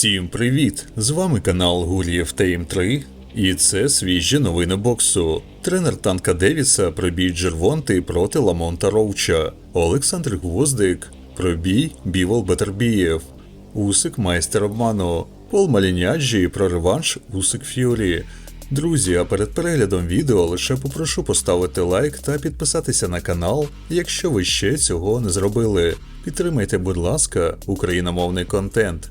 Всім привіт! З вами канал Гур'єв Тейм 3 і це свіжі новини боксу. Тренер танка Девіса пробій Джервонти проти Ламонта Роуча. Олександр Гвоздик пробій Бівол Бетербієв. Усик майстер обману. Пол Маліняджі про реванш Усик Ф'юрі. Друзі, а перед переглядом відео лише попрошу поставити лайк та підписатися на канал, якщо ви ще цього не зробили. Підтримайте, будь ласка, україномовний контент.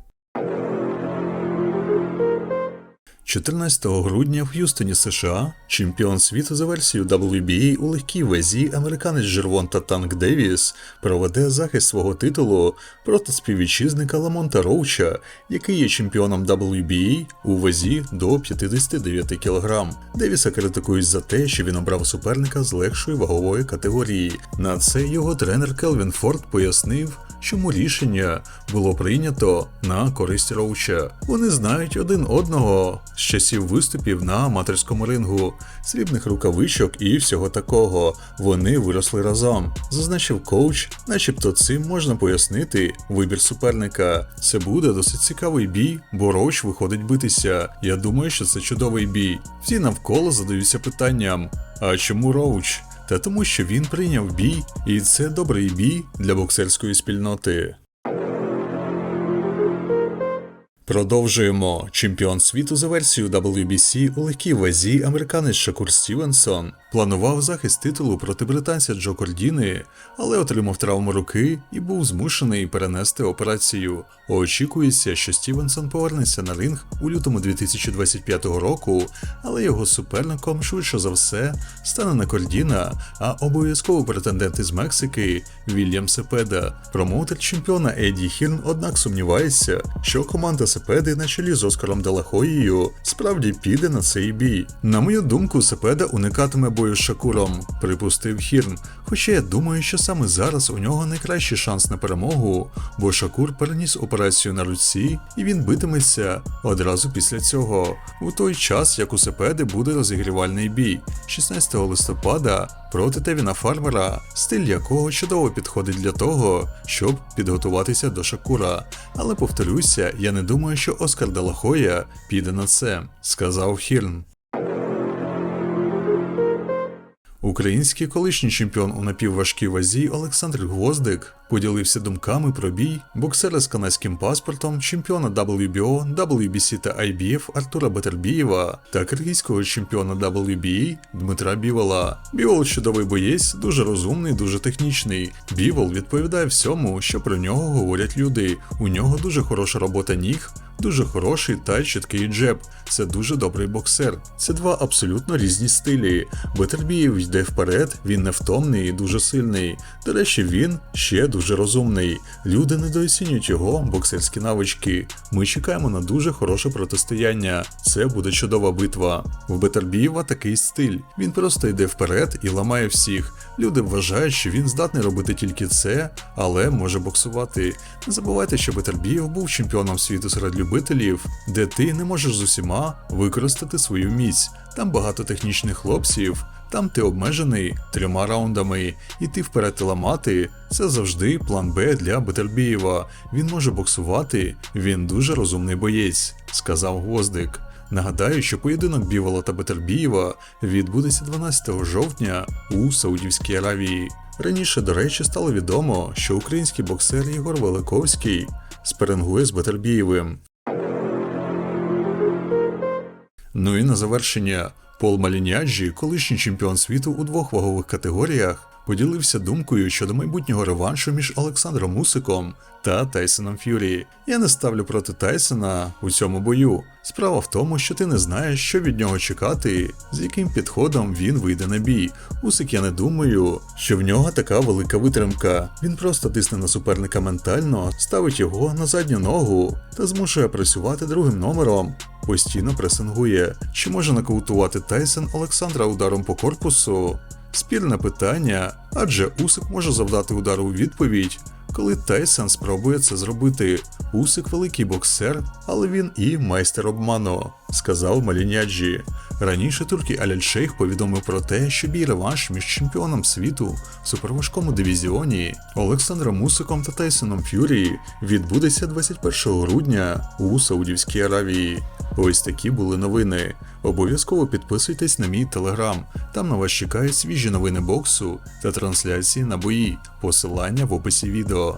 14 грудня в Х'юстоні, США, чемпіон світу за версією WBA у легкій вазі американець Жервонта Танк Девіс проведе захист свого титулу проти співвітчизника Ламонта Роуча, який є чемпіоном WBA у вазі до 59 кг. Девіса критикують за те, що він обрав суперника з легшої вагової категорії. На це його тренер Келвін Форд пояснив, чому рішення було прийнято на користь Роуча. Вони знають один одного з часів виступів на аматорському рингу, срібних рукавичок і всього такого. Вони виросли разом. Зазначив коуч, начебто цим можна пояснити вибір суперника. Це буде досить цікавий бій, бо Роуч виходить битися. Я думаю, що це чудовий бій. Всі навколо задаються питанням: а чому Роуч? Та тому, що він прийняв бій, і це добрий бій для боксерської спільноти. Продовжуємо. Чемпіон світу за версією WBC у легкій вазі американець Шакур Стівенсон планував захист титулу проти британця Джо Кордіни, але отримав травму руки і був змушений перенести операцію. Очікується, що Стівенсон повернеться на ринг у лютому 2025 року, але його суперником швидше за все стане не Кордіна, а обов'язково претендент із Мексики Вільям Сепеда. Промоутер чемпіона Еді Хірн, однак сумнівається, що команда Сепеди на чолі з Оскаром Делахоєю справді піде на цей бій. На мою думку, Сепеда уникатиме бою з Шакуром, припустив Хірн. Хоча я думаю, що саме зараз у нього найкращий шанс на перемогу, бо Шакур переніс операцію на руці і він битиметься одразу після цього, у той час як у Сепеди буде розігрівальний бій 16 листопада проти Тевіна Фармера, стиль якого чудово підходить для того, щоб підготуватися до Шакура. Але повторюся, я не думаю, що Оскар Делахоя піде на це, сказав Хірн. Український колишній чемпіон у напівважкій вазі Олександр Гвоздик поділився думками про бій боксера з канадським паспортом, чемпіона WBO, WBC та IBF Артура Бетербієва та киргизького чемпіона WBA Дмитра Бівола. Бівол чудовий боєць, дуже розумний, дуже технічний. Бівол відповідає всьому, що про нього говорять люди. У нього дуже хороша робота ніг. Дуже хороший та чіткий джеб. Це дуже добрий боксер. Це два абсолютно різні стилі. Бетербієв йде вперед, він невтомний і дуже сильний. До речі, він ще дуже розумний. Люди недооцінюють його боксерські навички. Ми чекаємо на дуже хороше протистояння. Це буде чудова битва. В Бетербієва такий стиль. Він просто йде вперед і ламає всіх. Люди вважають, що він здатний робити тільки це, але може боксувати. Не забувайте, що Бетербієв був чемпіоном світу серед любителів, де ти не можеш з усіма використати свою міць. Там багато технічних хлопців, там ти обмежений трьома раундами, і ти вперед ламати це завжди план Б для Бетербієва. Він може боксувати, він дуже розумний боєць, сказав Гвоздик. Нагадаю, що поєдинок Бівола та Бетербієва відбудеться 12 жовтня у Саудівській Аравії. Раніше, до речі, стало відомо, що український боксер Єгор Великовський сперенгує з Бетербієвим. Ну і на завершення Пол Маліняджі, колишній чемпіон світу у двох вагових категоріях, поділився думкою щодо майбутнього реваншу між Олександром Усиком та Тайсоном Ф'юрі. Я не ставлю проти Тайсона у цьому бою. Справа в тому, що ти не знаєш, що від нього чекати, з яким підходом він вийде на бій. Усик, я не думаю, що в нього така велика витримка. Він просто тисне на суперника ментально, ставить його на задню ногу та змушує працювати другим номером. Постійно пресингує. Чи може нокаутувати Тайсон Олександра ударом по корпусу? Спірне питання, адже Усик може завдати удару у відповідь, коли Тайсон спробує це зробити. Усик великий боксер, але він і майстер обману, сказав Маліняджі. Раніше турки Аляль-Шейх повідомив про те, що бій реванш між чемпіоном світу в суперважкому дивізіоні Олександром Усиком та Тайсоном Ф'юрі відбудеться 21 грудня у Саудівській Аравії. Ось такі були новини. Обов'язково підписуйтесь на мій телеграм. Там на вас чекають свіжі новини боксу та трансляції на бої. Посилання в описі відео.